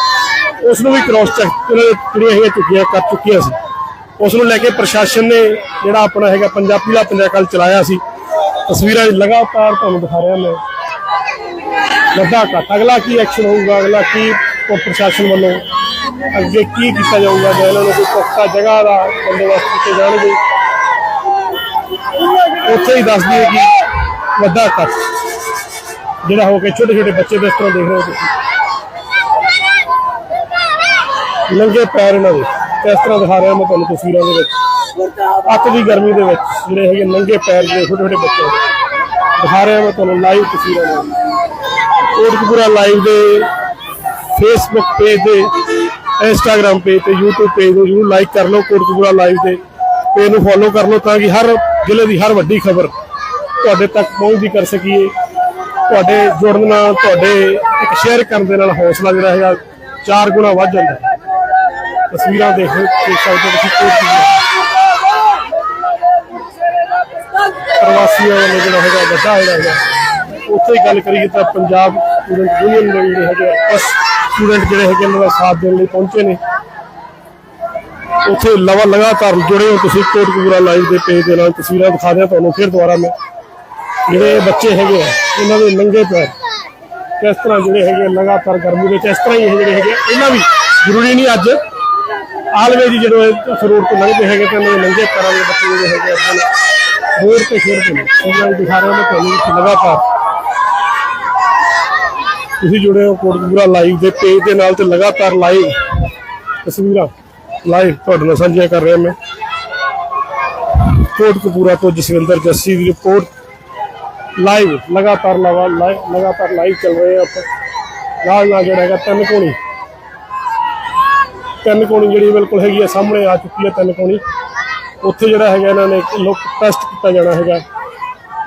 ਉਸ ਨੂੰ ਵੀ ਕ੍ਰਾਸ ਚੈੱਕ ਇਹਨਾਂ ਦੇ ਜਿਹੜੀਆਂ ਹੈਗੀਆਂ ਚੁੱਕੀਆਂ ਕਰ ਚੁੱਕੀਆਂ ਸੀ। ਉਸ ਨੂੰ ਲੈ ਕੇ ਪ੍ਰਸ਼ਾਸਨ ਨੇ ਜਿਹੜਾ ਆਪਣਾ ਹੈਗਾ ਪੰਜਾਬੀ ਦਾ ਪੰਜਾਬ ਚਲਾਇਆ ਸੀ। ਤਸਵੀਰਾਂ ਲਗਾਤਾਰ ਤੁਹਾਨੂੰ ਦਿਖਾ ਰਿਹਾ ਮੈਂ ਲੱਗਾ ਘੱਟ ਅਗਲਾ ਕੀ ਐਕਸ਼ਨ ਹੋਊਗਾ? ਅਗਲਾ ਕੀ ਉਹ ਪ੍ਰਸ਼ਾਸਨ ਵੱਲੋਂ? ਅੱਗੇ ਕੀ ਕੀਤਾ ਜਾਊਗਾ? ਜਾਂ ਇਹਨਾਂ ਨੂੰ ਕੋਈ ਪੁਖਤਾ ਜਗ੍ਹਾ ਦਾ ਬੰਦੋਬਸਤ ਕੀਤੇ ਜਾਣਗੇ? ਉੱਥੇ ਹੀ ਦੱਸ ਦਈਏ ਕਿ ਵੱਡਾ ਕੱਟ ਜਿਹੜਾ ਹੋ ਕੇ ਛੋਟੇ ਛੋਟੇ ਬੱਚੇ ਦੇ ਇਸ ਤਰ੍ਹਾਂ ਦੇਖ ਰਹੇ ਹੋ ਤੁਸੀਂ। ਨੰਗੇ ਪੈਰ ਇਹਨਾਂ ਦੇ। ਇਸ ਤਰ੍ਹਾਂ ਦਿਖਾ ਰਿਹਾ ਮੈਂ ਤੁਹਾਨੂੰ ਤਸਵੀਰਾਂ ਦੇ ਵਿੱਚ। ਅੱਤ ਦੀ ਗਰਮੀ ਦੇ ਵਿੱਚ ਜਿਹੜੇ ਹੈਗੇ ਨੰਗੇ ਪੈਰ ਜਿਹੜੇ ਛੋਟੇ ਛੋਟੇ ਬੱਚੇ ਦਿਖਾ ਰਿਹਾ ਮੈਂ ਤੁਹਾਨੂੰ ਲਾਈਵ ਤਸਵੀਰਾਂ ਦੇ ਕੋਟਕਪੂਰਾ ਲਾਈਵ ਦੇ ਫੇਸਬੁੱਕ ਪੇਜ ਤੇ ਇੰਸਟਾਗ੍ਰam ਪੇਜ ਤੇ, YouTube ਪੇਜ ਨੂੰ ਜਰੂਰ ਲਾਈਕ ਕਰ ਲਓ ਕੋਟਕਪੂਰਾ ਲਾਈਵ ਦੇ। ਪੇਜ ਨੂੰ ਫੋਲੋ ਕਰ ਲਓ ਤਾਂ ਕਿ ਹਰ ਜ਼ਿਲ੍ਹੇ ਦੀ ਹਰ ਵੱਡੀ ਖਬਰ ਤੁਹਾਡੇ ਤੱਕ ਪਹੁੰਚਦੀ ਕਰ ਸਕੀਏ। ਤੁਹਾਡੇ ਜੁੜਨ ਨਾਲ, ਤੁਹਾਡੇ ਇੱਕ ਸ਼ੇਅਰ ਕਰਨ ਦੇ ਨਾਲ ਹੌਸਲਾ ਜਿਹੜਾ ਹੈਗਾ ਚਾਰ ਗੁਣਾ ਵੱਧ ਜਾਂਦਾ ਤਸਵੀਰਾਂ ਦੇਖੋ, ਦੇਖ ਸਕਦੇ ਤੁਸੀਂ ਕੋਟਕਪੂਰਾ ਪ੍ਰਵਾਸੀਆਂ ਵੱਲੋਂ ਜਿਹੜਾ ਹੈਗਾ ਵੱਡਾ ਜਿਹੜਾ ਹੈਗਾ ਉੱਥੇ ਹੀ ਗੱਲ ਕਰੀਏ ਤਾਂ ਪੰਜਾਬ ਸਟੂਡੈਂਟ ਯੂਨੀਅਨ ਦੇ ਜਿਹੜੇ ਹੈਗੇ ਆ ਸਟੂਡੈਂਟ ਜਿਹੜੇ ਹੈਗੇ ਇਹਨਾਂ ਦਾ ਸਾਥ ਦੇਣ ਲਈ ਪਹੁੰਚੇ ਨੇ। ਉੱਥੇ ਲਵਾ ਲਗਾਤਾਰ ਜੁੜੇ ਹੋ ਤੁਸੀਂ ਕੋਟਕਪੂਰਾ ਲਾਈਵ ਦੇ ਪੇਜ ਦੇ ਨਾਲ ਤਸਵੀਰਾਂ ਦਿਖਾ ਦਿਆਂ ਤੁਹਾਨੂੰ ਫਿਰ ਦੁਬਾਰਾ ਮੈਂ ਜਿਹੜੇ ਬੱਚੇ ਹੈਗੇ ਆ ਇਹਨਾਂ ਦੇ ਨੰਗੇ ਪੈਰ ਕਿਸ ਤਰ੍ਹਾਂ ਜਿਹੜੇ ਹੈਗੇ ਆ, ਲਗਾਤਾਰ ਗਰਮੀ ਵਿੱਚ ਇਸ ਤਰ੍ਹਾਂ ਹੀ ਇਹ ਜਿਹੜੇ ਹੈਗੇ ਇਹਨਾਂ ਵੀ ਜ਼ਰੂਰੀ ਨਹੀਂ ਅੱਜ। ਆਲਵੇ ਦੀ ਜਦੋਂ ਇਸ ਰੋਡ ਤੋਂ ਲੰਘਦੇ ਹੈਗੇ ਤਾਂ ਇਹਨਾਂ ਦੇ ਨੰਗੇ ਪੈਰਾਂ ਦੇ ਬੱਚੇ ਜਿਹੜੇ ਹੈਗੇ ਆਪਣੇ ਰੋਡ ਤੇ ਖੇਡਦੇ ਨੇ ਉਹਨਾਂ ਨੂੰ ਦਿਖਾ ਰਹੇ ਨੇ ਤੁਹਾਨੂੰ ਤੁਸੀਂ ਜੁੜੇ ਹੋ ਕੋਟਕਪੂਰਾ ਲਾਈਵ ਦੇ ਪੇਜ ਦੇ ਨਾਲ ਤੇ ਲਗਾਤਾਰ ਲਾਈਵ ਤਸਵੀਰਾਂ ਲਾਈਵ ਤੁਹਾਡੇ ਨਾਲ ਸਾਂਝੀਆਂ ਕਰ ਰਿਹਾ ਮੈਂ। ਕੋਟਕਪੂਰਾ ਤੋਂ ਜਸਵਿੰਦਰ ਜੱਸੀ ਦੀ ਰਿਪੋਰਟ ਲਾਈਵ ਲਗਾਤਾਰ ਲਵਾ ਲਾਈਵ ਲਗਾਤਾਰ ਲਾਈਵ ਚੱਲ ਰਹੇ ਆ ਆਪਾਂ। ਨਾਲ ਨਾਲ ਜਿਹੜਾ ਹੈਗਾ ਤਿੰਨ ਕੋਣੀ। ਤਿੰਨ ਕੋਣੀ ਜਿਹੜੀ ਬਿਲਕੁਲ ਹੈਗੀ ਆ, ਸਾਹਮਣੇ ਆ ਚੁੱਕੀ ਹੈ ਤਿੰਨ ਕੋਣੀ। ਉੱਥੇ ਜਿਹੜਾ ਹੈਗਾ ਇਹਨਾਂ ਨੇ ਲੋਕ ਟੈਸਟ ਕੀਤਾ ਜਾਣਾ ਹੈਗਾ।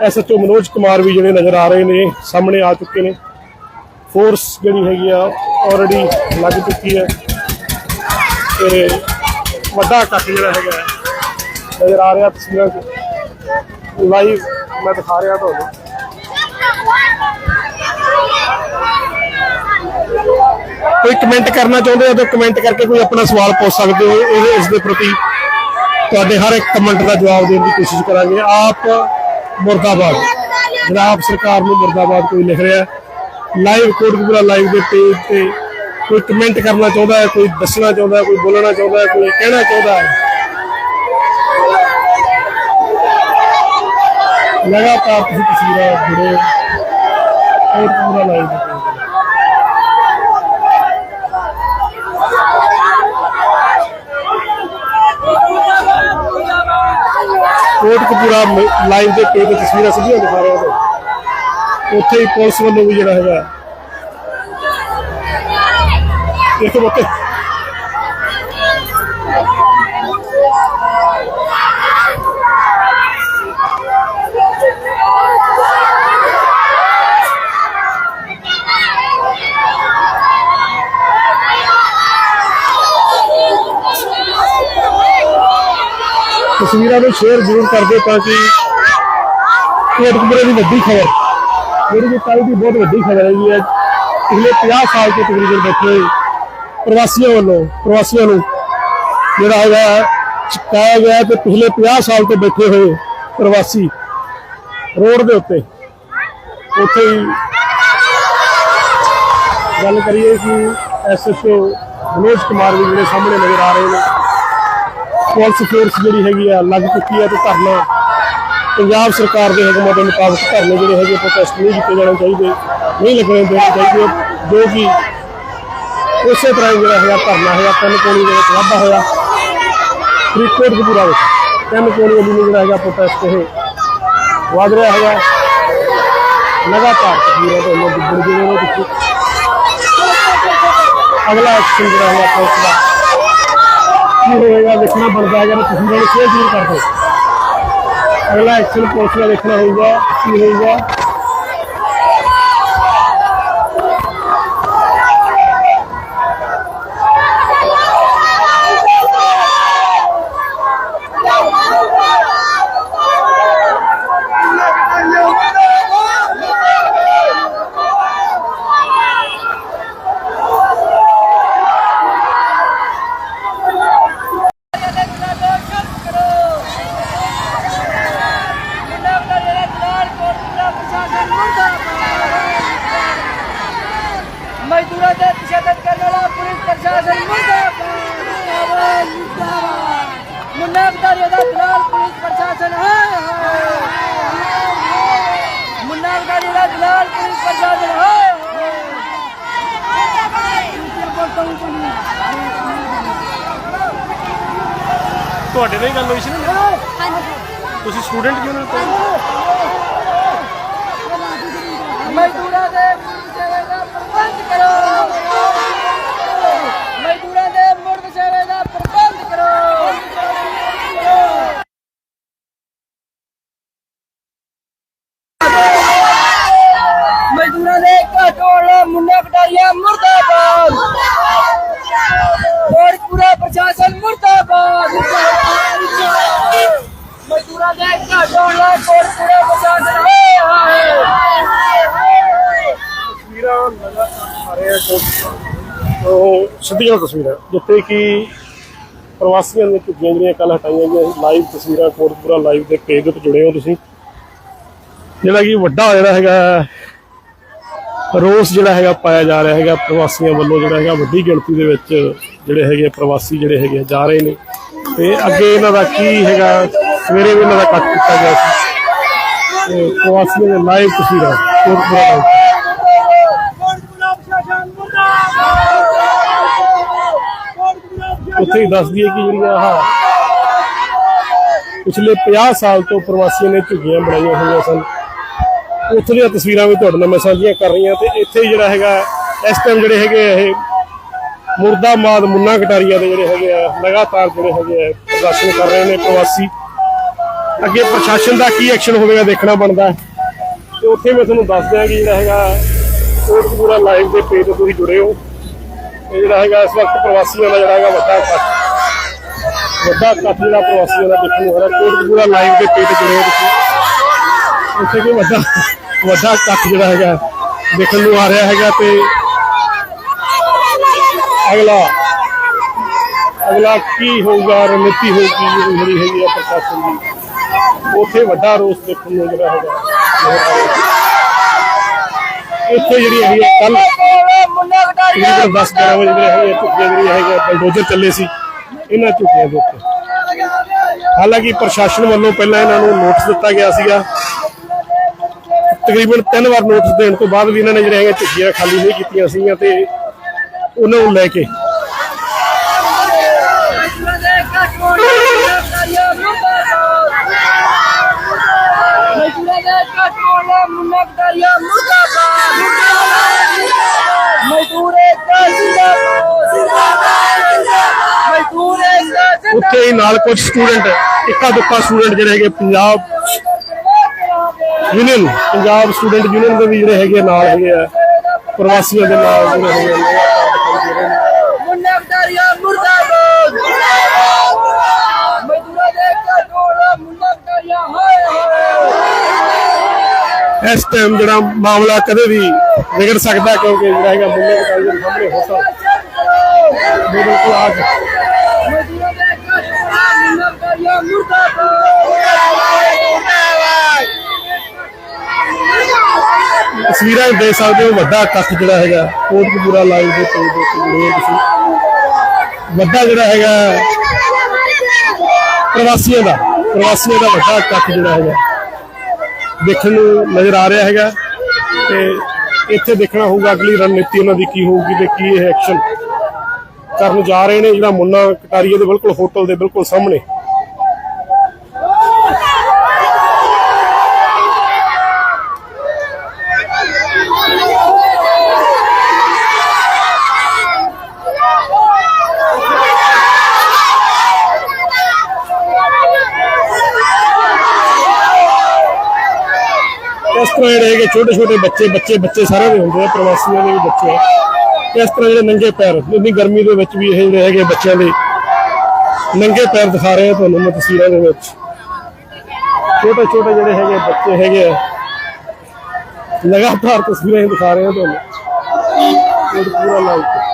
ਐਸਐਚਓ ਮਨੋਜ ਕੁਮਾਰ ਵੀ ਜਿਹੜੇ ਨਜ਼ਰ ਆ ਰਹੇ ਨੇ, ਸਾਹਮਣੇ ਆ ਚੁੱਕੇ ਨੇ। ਫੋਰਸ ਜਿਹੜੀ ਹੈਗੀ ਆ ਆਲਰੇਡੀ ਲੱਗ ਚੁੱਕੀ ਹੈ। ਤੇ ਵੱਡਾ ਇਕੱਠ ਜਿਹੜਾ ਹੈਗਾ ਨਜ਼ਰ ਆ ਰਿਹਾ ਤਸਵੀਰਾਂ 'ਚ। ਲਾਈਵ ਮੈਂ ਦਿਖਾ ਰਿਹਾ ਤੁਹਾਨੂੰ। ਕੋਈ ਕਮੈਂਟ ਕਰਨਾ ਚਾਹੁੰਦੇ ਹੋ ਤਾਂ ਕਮੈਂਟ ਕਰਕੇ ਕੋਈ ਆਪਣਾ ਸਵਾਲ ਪੁੱਛ ਸਕਦੇ ਹੋ, ਇਹ ਇਸ ਦੇ ਪ੍ਰਤੀ। ਤੁਹਾਡੇ ਹਰ ਇੱਕ ਕਮੈਂਟ ਦਾ ਜਵਾਬ ਦੇਣ ਦੀ ਕੋਸ਼ਿਸ਼ ਕਰਾਂਗੇ। ਆਪ ਮੁਰਦਾਬਾਦ। ਜਨਾਬ ਸਰਕਾਰ ਨੂੰ ਮੁਰਦਾਬਾਦ ਕੋਈ ਲਿਖ ਰਿਹਾ ਲਾਈਵ ਕੋਟਕਪੂਰਾ ਲਾਈਵ ਦੇ ਪੇਜ ਤੇ ਕੋਈ ਕਮੈਂਟ ਕਰਨਾ ਚਾਹੁੰਦਾ ਹੈ, ਕੋਈ ਦੱਸਣਾ ਚਾਹੁੰਦਾ ਹੈ, ਕੋਈ ਬੋਲਣਾ ਚਾਹੁੰਦਾ ਹੈ, ਕੋਈ ਕਹਿਣਾ ਚਾਹੁੰਦਾ ਹੈ। ਲਗਾਤਾਰ ਤੁਸੀਂ ਤਸਵੀਰਾਂ ਜੁੜੇ ਕੋਟਕਪੂਰਾ ਲਾਈਵ ਦੇ ਕੋਟਕਪੂਰਾ ਲਾਈਵ ਦੇ ਪੇਜ ਤੇ ਤਸਵੀਰਾਂ ਸਿੱਧੀਆਂ ਦਿਖਾ ਰਿਹਾ ਹਾਂ। ਉੱਥੇ ਹੀ ਪੁਲਿਸ ਵੱਲੋਂ ਵੀ ਜਿਹੜਾ ਹੈਗਾ। ਇੱਕ ਬੱਤੇ ਤਸਵੀਰਾਂ ਨੂੰ ਸ਼ੇਅਰ ਜ਼ਰੂਰ ਕਰ ਦਿਓ ਤਾਂ ਕਿ ਕੋਟਕਪੂਰੇ ਦੀ ਵੱਡੀ ਖਬਰ, ਜਿਹੜੀ ਕਿ ਕੱਲ੍ਹ ਦੀ ਬਹੁਤ ਵੱਡੀ ਖਬਰ ਹੈ। ਜੀ ਪਿਛਲੇ 50 ਸਾਲ ਤੋਂ ਤਕਰੀਬਨ ਬੈਠੇ ਹੋਏ ਪ੍ਰਵਾਸੀਆਂ ਵੱਲੋਂ, ਪ੍ਰਵਾਸੀਆਂ ਨੂੰ ਜਿਹੜਾ ਹੈਗਾ ਚੁਕਾਇਆ ਗਿਆ ਤੇ ਪਿਛਲੇ 50 ਸਾਲ ਤੋਂ ਬੈਠੇ ਹੋਏ ਪ੍ਰਵਾਸੀ ਰੋਡ ਦੇ ਉੱਤੇ ਉੱਥੇ ਹੀ ਗੱਲ ਕਰੀਏ ਕਿ ਐਸਐਸਓ ਮਨੋਜ ਕੁਮਾਰ ਵੀ ਜਿਹੜੇ ਸਾਹਮਣੇ ਨਜ਼ਰ ਆ ਰਹੇ ਨੇ। ਪੁਲਿਸ ਫੋਰਸ ਜਿਹੜੀ ਹੈਗੀ ਆ ਲੱਗ ਚੁੱਕੀ ਹੈ ਤੇ ਧਰਨਾ ਪੰਜਾਬ ਸਰਕਾਰ ਦੇ ਹੁਕਮਾਂ ਦੇ ਮੁਤਾਬਕ ਧਰਨੇ ਜਿਹੜੇ ਹੈਗੇ ਪ੍ਰੋਟੈਸਟ ਨਹੀਂ ਕੀਤੇ ਜਾਣੇ ਚਾਹੀਦੇ, ਨਹੀਂ ਲੱਗਣੇ ਦੇਣੇ ਚਾਹੀਦੇ, ਜੋ ਕਿ ਉਸੇ ਤਰ੍ਹਾਂ ਹੀ ਜਿਹੜਾ ਹੈਗਾ ਧਰਨਾ ਹੈਗਾ ਤਿੰਨ ਕੋਣੀ ਦੇ ਵਿੱਚ ਵਾਧਾ ਹੋਇਆ। ਫਰੀਦਕੋਟ ਕਪੂਰਾ ਵਿੱਚ ਤਿੰਨ ਕੋਣੀ ਵਾਲੀ ਜਿਹੜਾ ਹੈਗਾ ਪ੍ਰੋਟੈਸਟ ਇਹ ਵਧ ਰਿਹਾ ਹੈਗਾ। ਲਗਾਤਾਰ ਤਸਵੀਰਾਂ ਤੋਂ ਲੋਕ ਜੁੜ ਗਏ ਨੇ ਅਗਲਾ ਐਕਸ਼ਨ ਜਿਹੜਾ ਹੈਗਾ, ਪੁਲਿਸ ਦਾ। ਹੋਏਗਾ ਦੇਖਣਾ ਬਣਦਾ ਹੈਗਾ, ਤੁਸੀਂ ਮੈਨੂੰ ਸ਼ੇਅਰ ਜ਼ਰੂਰ ਕਰ ਦਿਓ ਅਗਲਾ ਐਕਸ਼ਨ ਪੁਲਿਸ ਦਾ ਦੇਖਣਾ ਹੋਊਗਾ, ਕੀ ਹੋਊਗਾ। ਮੁਰਦਾਬਾਦ ਮੁਨਾਫਦਾਰੀ ਦਾ ਖਿਲਾਫ ਪੁਲਿਸ ਪ੍ਰਸ਼ਾਸਨ ਹਾਏ ਹਾਏ ਮੁਨਾਫਦਾਰੀ ਦਾ ਖਿਲਾਫ ਪੁਲਿਸ ਪ੍ਰਸ਼ਾਸਨ ਹਾਏ ਤੁਹਾਡੇ ਨਾਲ ਹੀ ਗੱਲ ਹੋਈ ਸੀ ਨਾ ਤੁਸੀਂ ਸਟੂਡੈਂਟ ਕਿਉਂ ਨਹੀਂ ਮਜ਼ਦੂਰਾਂ ਦੇ ਮੁਰਦ ਸੇਵੇ ਦਾ ਪ੍ਰਬੰਧ ਕਰੋ ਮਜ਼ਦੂਰਾਂ ਦੇ ਮੁਰਦ ਸੇਵੇ ਦਾ ਪ੍ਰਬੰਧ ਕਰੋ ਮਜ਼ਦੂਰਾਂ ਦੇ ਘਟੋਲਾ ਮੁੰਡਾ ਕਟਾਰੀਆ ਮੁਰਦਾਬਾਦ ਹੋਰ ਪੂਰਾ ਪ੍ਰਸ਼ਾਸਨ ਮੁਰਦਾਬਾਦ ਮਜ਼ਦੂਰਾਂ ਦੇ ਘਟੋਲਾ ਹੋਰ ਪੂਰਾ ਪ੍ਰਸ਼ਾਸਨ ਹਾਏ ਹਾਏ ਤਸਵੀਰਾਂ ਲਗਾਤਾਰ ਆ ਰਹੇ ਆ ਉਹ ਸਿੱਧੀਆਂ ਤਸਵੀਰਾਂ ਜਿੱਥੇ ਕਿ ਪ੍ਰਵਾਸੀਆਂ ਦੀਆਂ ਝੁੱਗੀਆਂ ਜਿਹੜੀਆਂ ਕੱਲ ਹਟਾਈਆਂ ਗਈਆਂ ਸੀ ਲਾਈਵ ਤਸਵੀਰਾਂ ਕੋਟਪੂਰਾ ਲਾਈਵ ਦੇ ਪੇਜ ਦੇ ਉੱਤੇ ਜੁੜੇ ਹੋ ਤੁਸੀਂ। ਜਿਹੜਾ ਕਿ ਵੱਡਾ ਜਿਹੜਾ ਹੈਗਾ ਰੋਸ ਜਿਹੜਾ ਹੈਗਾ ਪਾਇਆ ਜਾ ਰਿਹਾ ਹੈਗਾ ਪ੍ਰਵਾਸੀਆਂ ਵੱਲੋਂ ਜਿਹੜਾ ਹੈਗਾ ਵੱਡੀ ਗਿਣਤੀ ਦੇ ਵਿੱਚ ਜਿਹੜੇ ਹੈਗੇ ਪ੍ਰਵਾਸੀ ਜਿਹੜੇ ਹੈਗੇ ਆ, ਜਾ ਰਹੇ ਨੇ। ਤੇ ਅੱਗੇ ਇਹਨਾਂ ਦਾ ਕੀ ਹੈਗਾ ਸਵੇਰੇ ਵੀ ਇਹਨਾਂ ਦਾ ਕੱਟ ਕੀਤਾ ਗਿਆ ਸੀ। ਤੇ ਪ੍ਰਵਾਸੀਆਂ ਦੇ ਲਾਈਵ ਤਸਵੀਰਾਂ ਕੋਟਪੁਰਾ ਲਾਈਵ। ਉੱਥੇ ਹੀ ਦੱਸਦੀ ਹੈ ਕਿ ਜਿਹੜੀਆਂ ਆਹ ਪਿਛਲੇ 50 ਸਾਲ ਤੋਂ ਪ੍ਰਵਾਸੀਆਂ ਨੇ ਝੁੱਗੀਆਂ ਬਣਾਈਆਂ ਹੋਈਆਂ ਸਨ। ਉੱਥੇ ਦੀਆਂ ਤਸਵੀਰਾਂ ਵੀ ਤੁਹਾਡੇ ਨਾਲ ਮੈਂ ਸਾਂਝੀਆਂ ਕਰ ਰਹੀਆਂ ਤੇ ਇੱਥੇ ਜਿਹੜਾ ਹੈਗਾ, ਇਸ ਟਾਈਮ ਜਿਹੜੇ ਹੈਗੇ ਇਹ ਮੁਰਦਾਬਾਦ ਮੁੰਨਾ ਕਟਾਰੀਆ ਦੇ ਜਿਹੜੇ ਹੈਗੇ ਆ, ਲਗਾਤਾਰ ਜਿਹੜੇ ਹੈਗੇ ਆ ਪ੍ਰਦਰਸ਼ਨ ਕਰ ਰਹੇ ਨੇ ਪ੍ਰਵਾਸੀ। ਅੱਗੇ ਪ੍ਰਸ਼ਾਸਨ ਦਾ ਕੀ ਐਕਸ਼ਨ ਹੋਵੇਗਾ ਦੇਖਣਾ ਬਣਦਾ ਹੈ। ਤੇ ਉੱਥੇ ਮੈਂ ਤੁਹਾਨੂੰ ਦੱਸ ਦਿਆਂ ਕਿ ਜਿਹੜਾ ਹੈਗਾ ਕੋਟਕਪੂਰਾ ਲਾਈਵ ਦੇ ਪੇਜ ਤੇ ਤੁਸੀਂ ਜੁੜੇ ਹੋ। ਇਹ ਜਿਹੜਾ ਹੈਗਾ, ਇਸ ਵਕਤ ਪ੍ਰਵਾਸੀਆਂ ਦਾ ਜਿਹੜਾ ਹੈਗਾ ਵੱਡਾ ਇਕੱਠ। ਵੱਡਾ ਇਕੱਠ ਜਿਹੜਾ ਪ੍ਰਵਾਸੀਆਂ ਦਾ ਦੇਖਣ ਨੂੰ ਹੋ ਰਿਹਾ ਕੋਟਕਪੂਰਾ ਲਾਈਵ ਦੇ ਪੇਜ ਤੇ ਜੁੜੇ ਹੋ ਤੁਸੀਂ। ਉੱਥੇ ਕੋਈ ਵੱਡਾ ਵੱਡਾ ਇਕੱਠ ਜਿਹੜਾ ਹੈਗਾ, ਦੇਖਣ ਨੂੰ ਆ ਰਿਹਾ ਹੈਗਾ ਤੇ ਅਗਲਾ ਅਗਲਾ ਕੀ ਹੋਊਗਾ, ਰਣਨੀਤੀ ਹੋਊਗੀ ਜਿਹੜੀ ਹੈਗੀ ਆ ਪ੍ਰਸ਼ਾਸਨ ਦੀ। ਉੱਥੇ ਵੱਡਾ ਰੋਸ ਦੇਖਣ ਨੂੰ ਜਿਹੜਾ ਹੈਗਾ। ਇੱਥੇ ਜਿਹੜੀ ਹੈਗੀ ਕੱਲ ਤਕਰੀਬਨ 10 11 ਵਜੇ ਜਿਹੜੇ ਹੈਗੇ ਝੁੱਗੀਆਂ ਜਿਹੜੀਆਂ ਹੈਗੀਆਂ ਬਲਡੋਜ਼ਰ ਚੱਲੇ ਸੀ। ਇਹਨਾਂ ਝੁੱਗੀਆਂ ਦੇ ਉੱਤੇ। ਹਾਲਾਂਕਿ ਪ੍ਰਸ਼ਾਸਨ ਵੱਲੋਂ ਪਹਿਲਾਂ ਇਹਨਾਂ ਨੂੰ ਨੋਟਿਸ ਦਿੱਤਾ ਗਿਆ ਸੀਗਾ। ਤਕਰੀਬਨ ਤਿੰਨ ਵਾਰ ਨੋਟਿਸ ਦੇਣ ਤੋਂ ਬਾਅਦ ਵੀ ਇਹਨਾਂ ਨੇ ਜਿਹੜੇ ਹੈਗੇ ਝੁੱਗੀਆਂ ਖਾਲੀ ਨਹੀਂ ਕੀਤੀਆਂ ਸੀਗੀਆਂ ਤੇ ਉਹਨਾਂ ਨੂੰ ਲੈ ਕੇ ਉੱਥੇ ਹੀ ਨਾਲ ਕੁਝ ਸਟੂਡੈਂਟ ਇੱਕਾ ਦੁੱਕਾ ਸਟੂਡੈਂਟ ਜਿਹੜੇ ਹੈਗੇ Punjab union Punjab student union ਦੇ ਵੀ ਜਿਹੜੇ ਹੈਗੇ ਨਾਲ ਹੈਗੇ ਆ, ਪ੍ਰਵਾਸੀਆਂ ਦੇ ਨਾਲ ਜਿਹੜੇ ਹੈਗੇ ਆ, ਲਗਾਤਾਰ ਦਿਖਾਈ ਦੇ ਰਹੇ ਨੇ ਇਸ ਟਾਈਮ ਜਿਹੜਾ ਮਾਮਲਾ ਕਦੇ ਵੀ ਵਿਗੜ ਸਕਦਾ ਕਿਉਂਕਿ ਜਿਹੜਾ ਹੈਗਾ ਮੁੰਡੇ ਕਟਾਈ ਦੇ ਸਾਹਮਣੇ ਹੋਤਾ ਬਿਲਕੁਲ ਆਜ ਤਸਵੀਰਾਂ ਦੇਖ ਸਕਦੇ ਹੋ, ਵੱਡਾ ਇਕੱਠ ਜਿਹੜਾ ਹੈਗਾ ਕੋਟਕਪੂਰਾ ਲਾਈਵ ਦੇ ਪੇਜ ਦੇ ਜੁੜੇ ਤੁਸੀਂ ਵੱਡਾ ਜਿਹੜਾ ਹੈਗਾ, ਪ੍ਰਵਾਸੀਆਂ ਦਾ ਪ੍ਰਵਾਸੀਆਂ ਦਾ ਵੱਡਾ ਇਕੱਠ ਜਿਹੜਾ ਹੈਗਾ। ਦੇਖਣ ਨੂੰ ਨਜ਼ਰ ਆ ਰਿਹਾ ਹੈਗਾ ਤੇ ਇੱਥੇ ਦੇਖਣਾ ਹੋਊਗਾ ਅਗਲੀ ਰਣਨੀਤੀ ਉਹਨਾਂ ਦੀ ਕੀ ਹੋਊਗੀ ਤੇ ਕੀ ਇਹ ਐਕਸ਼ਨ ਕਰਨ ਜਾ ਰਹੇ ਨੇ। ਜਿਹੜਾ ਮੁੰਨਾ ਕਟਾਰੀਏ ਦੇ ਬਿਲਕੁਲ ਹੋਟਲ ਦੇ ਬਿਲਕੁਲ ਸਾਹਮਣੇ। ਤਰ੍ਹਾਂ ਜਿਹੜੇ ਹੈਗੇ ਛੋਟੇ ਛੋਟੇ ਬੱਚੇ ਬੱਚੇ ਬੱਚੇ ਸਾਰਿਆਂ ਦੇ ਹੁੰਦੇ ਆ, ਪ੍ਰਵਾਸੀਆਂ ਦੇ ਵੀ ਬੱਚੇ ਆ। ਇਸ ਤਰ੍ਹਾਂ ਜਿਹੜੇ ਨੰਗੇ ਪੈਰ, ਇੰਨੀ ਗਰਮੀ ਦੇ ਵਿੱਚ ਵੀ ਇਹ ਜਿਹੜੇ ਹੈਗੇ ਬੱਚਿਆਂ ਦੇ ਨੰਗੇ ਪੈਰ ਦਿਖਾ ਰਹੇ ਆ ਤੁਹਾਨੂੰ ਮੈਂ ਤਸਵੀਰਾਂ ਦੇ ਵਿੱਚ। ਛੋਟੇ ਛੋਟੇ ਜਿਹੜੇ ਹੈਗੇ ਬੱਚੇ ਹੈਗੇ ਆ, ਲਗਾਤਾਰ ਤਸਵੀਰਾਂ ਹੀ ਦਿਖਾ ਰਹੇ ਆ ਤੁਹਾਨੂੰ। ਇਹ ਪੂਰਾ ਲਾਈਵ ਤੇ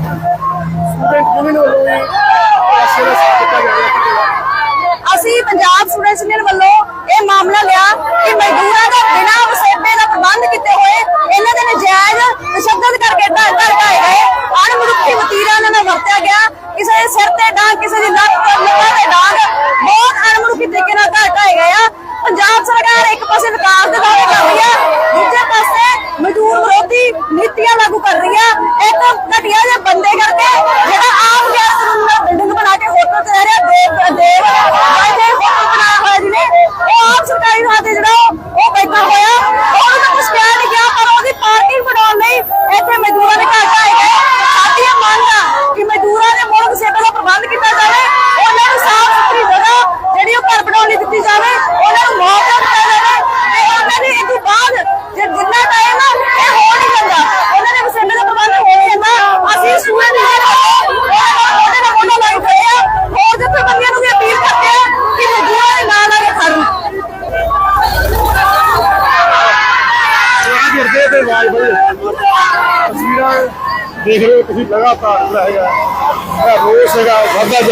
ਸਟੂਡੈਂਟ ਯੂਨੀਅਨ ਵੱਲੋਂ ਵੀ ਪਾਸੇ ਦਾ ਸਾਥ ਦਿੱਤਾ ਜਾ ਰਿਹਾ ਹੈ ਅਸੀਂ ਪੰਜਾਬ ਸਟੂਡੈਂਟਸ ਯੂਨੀਅਨ ਵੱਲੋਂ ਇਹ ਮਾਮਲਾ ਲਿਆ ਕਿ ਮਜ਼ਦੂਰਾਂ ਦਾ ਬਿਨਾਂ ਵਸੇਬੇ ਦਾ ਪ੍ਰਬੰਧ ਕੀਤੇ ਹੋਏ ਇਹਨਾਂ ਦੇ ਨਜਾਇਜ਼ ਤਸ਼ੱਦਦ ਕਰਕੇ ਘਰ ਘਰ ਢਾਏ ਗਏ ਅਣਮਨੁੱਖੀ ਵਤੀਰਾ ਇਹਨਾਂ ਨਾਲ ਵਰਤਿਆ ਗਿਆ ਕਿਸੇ ਦੇ ਸਿਰ ਤੇ ਡਾਂਗ ਕਿਸੇ ਦੀ ਲੱਤ ਤੇ ਲੱਤਾਂ ਤੇ ਡਾਂਗ ਬਹੁਤ ਅਣਮਨੁੱਖੀ ਤਰੀਕੇ ਨਾਲ ਘਰ ਢਾਏ ਗਏ ਆ ਪੰਜਾਬ ਸਰਕਾਰ ਇੱਕ ਪਾਸੇ ਵਿਕਾਸ ਦੇ ਦਾਅਵੇ ਕਰ ਰਹੀ ਹੈ ਦੂਜੇ ਪਾਸੇ ਮਜ਼ਦੂਰ ਵਿਰੋਧੀ ਦੇਖ ਰਹੇ ਹੋ ਤੁਸੀਂ ਲਗਾਤਾਰ ਜਿਹੜਾ ਹੈਗਾ ਰੋਸ ਹੈਗਾ ਵੱਧਦਾ ਜਾ